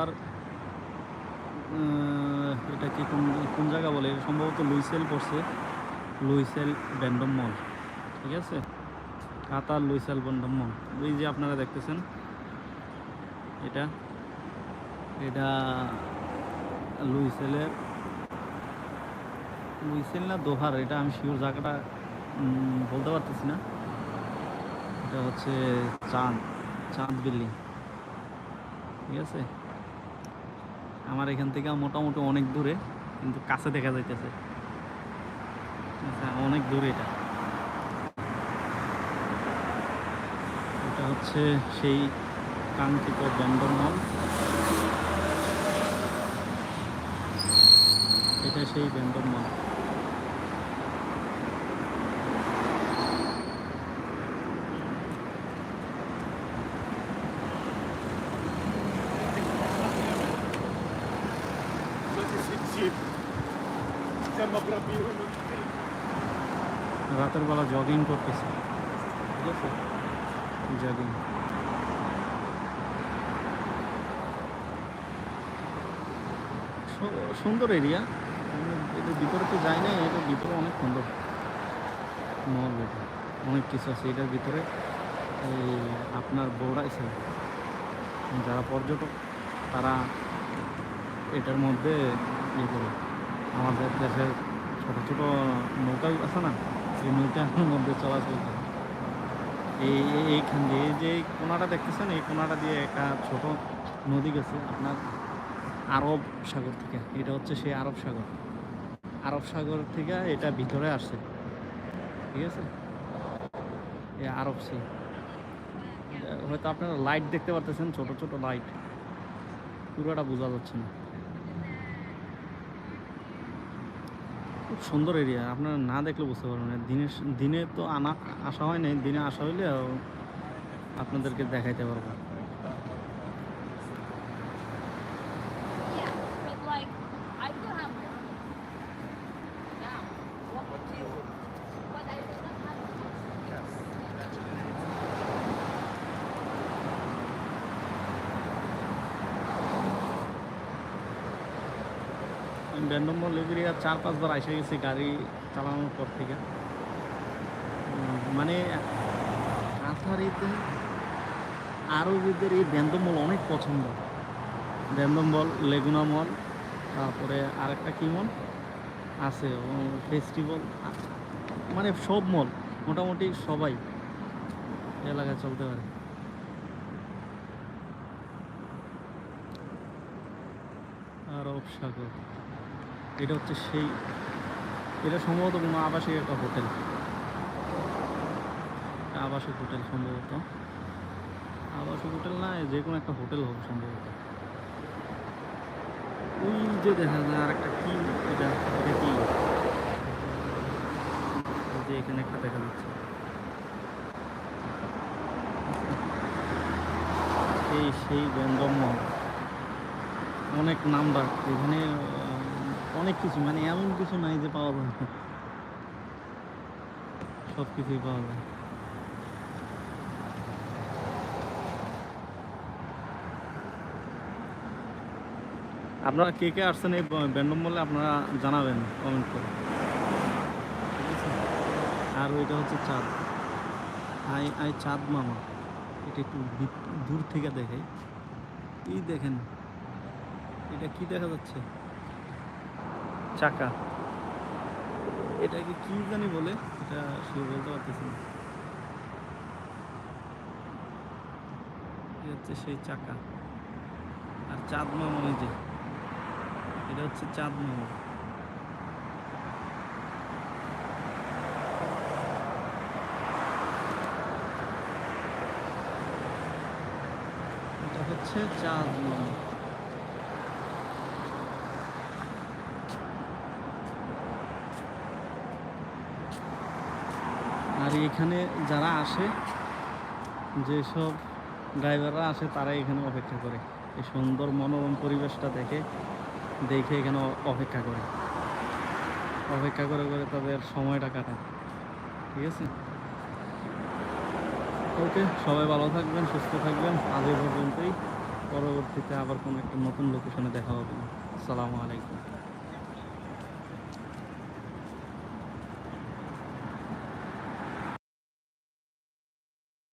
আর এটা কি কোন কোন জায়গা বলে? সম্ভবত লুইসেল পড়ছে। লুইসেল ব্যান্ডম মল, ঠিক আছে? কাতার লুইসেল ব্যান্ডম মল। ওই যে আপনারা দেখতেছেন, এটা এটা লুইসেলের, লুইসেল না দোহার, এটা আমি শিওর জায়গাটা বলতে পারতেছি না। এটা হচ্ছে চাঁদ চাঁদ বিল্ডিং, ঠিক আছে? আমার এখান থেকে মোটামুটি অনেক দূরে কিন্তু কাছে দেখা যাইতেছে। আচ্ছা, অনেক দূরে এটা। এটা হচ্ছে সেই কাঙ্ক্ষিত ব্যান্ডন মল। এটা সেই ব্যান্ডন মল। রাতের বেলা জগিং করতেছে। ঠিক আছে? জগিং সুন্দর এরিয়া এটার ভিতরে তো যাই না এটার ভিতরে অনেক সুন্দর। এটা। অনেক কিছু আছে এটার ভিতরে। এই আপনার বৌড়াইছে যারা পর্যটক, তারা এটার মধ্যে ইয়ে করে। আমাদের দেশের ছোট ছোট নৌকা আছে না, এই নৌকার মধ্যে চলাচল করে এই, এই- এইখান দিয়ে যে কোনাটা দেখতেছেন, এই কোনাটা দিয়ে একটা ছোট নদী গেছে আপনার আরব সাগর থেকে। এটা হচ্ছে সেই আরব সাগর। আরব সাগর থেকে এটা ভিতরে আসছে। ঠিক আছে? এই আরব সি। হয়তো আপনারা লাইট দেখতে পারতেছেন, ছোট ছোট লাইট পুরোটা বোঝা যাচ্ছে না। খুব সুন্দর এরিয়া আপনারা না দেখলে বুঝতে পারবেন দিনে দিনে তো আনা, আসা হয় নাই, দিনে আসা হইলে আপনাদেরকে দেখাইতে পারব। আমি ব্যান্ডম্বর লেবেরিয়া চার পাঁচবার আসে গেছি গাড়ি চালানোর পর থেকে। মানে কাঁথারিতে আরবিদের এই ব্যান্ডমল অনেক পছন্দ। ব্যান্ডমল লেগুনা মল, তারপরে আরেকটা কি মল আছে ফেস্টিভ্যাল মানে সব মল, মোটামুটি সবাই এলাকায় চলতে পারে। আরব সাগর। এটা হচ্ছে সেই, এটা সম্ভবত কোনো আবাসিক একটা হোটেল। আবাসিক হোটেল সম্ভবত। আবাসিক হোটেল না, যে কোনো একটা হোটেল হবে সম্ভবত। ওই যে দেখা যায় আর একটা কি, এটা এটা কি? যে এখানে একটা দেখা যাচ্ছে। এই সেই মহল অনেক নাম্বার। এখানে অনেক কিছু মানে এমন কিছু নাই যে পাওয়া যায় না। সব কিছুই পাওয়া যায়। আপনারা কে কে আসছেন এই ব্যান্ডম বলে আপনারা জানাবেন কমেন্ট করে। আর ওইটা হচ্ছে চাঁদ। আই আই চাঁদ মামা। এটা একটু দূর থেকে দেখে এই দেখেন, এটা কি দেখা যাচ্ছে? চাকা। এটাকে কি জানি বলে, এটা সে বলতে পারতেছি না। হচ্ছে সেই চাকা। আর চাঁদ মামা ওই যে, এটা হচ্ছে চাঁদ মামা। এটা হচ্ছে চাঁদ মামা। আর এখানে যারা আসে, যেসব ড্রাইভাররা আসে তারা এখানে অপেক্ষা করে। এই সুন্দর মনোরম পরিবেশটা দেখে দেখে এখানে অপেক্ষা করে। অপেক্ষা করে করে তাদের সময়টা কাটায়। ঠিক আছে? ওকে, সবাই ভালো থাকবেন, সুস্থ থাকবেন। আজ পর্যন্তই। পরবর্তীতে আবার কোনো একটা নতুন লোকেশনে দেখা হবে। আসসালামু আলাইকুম।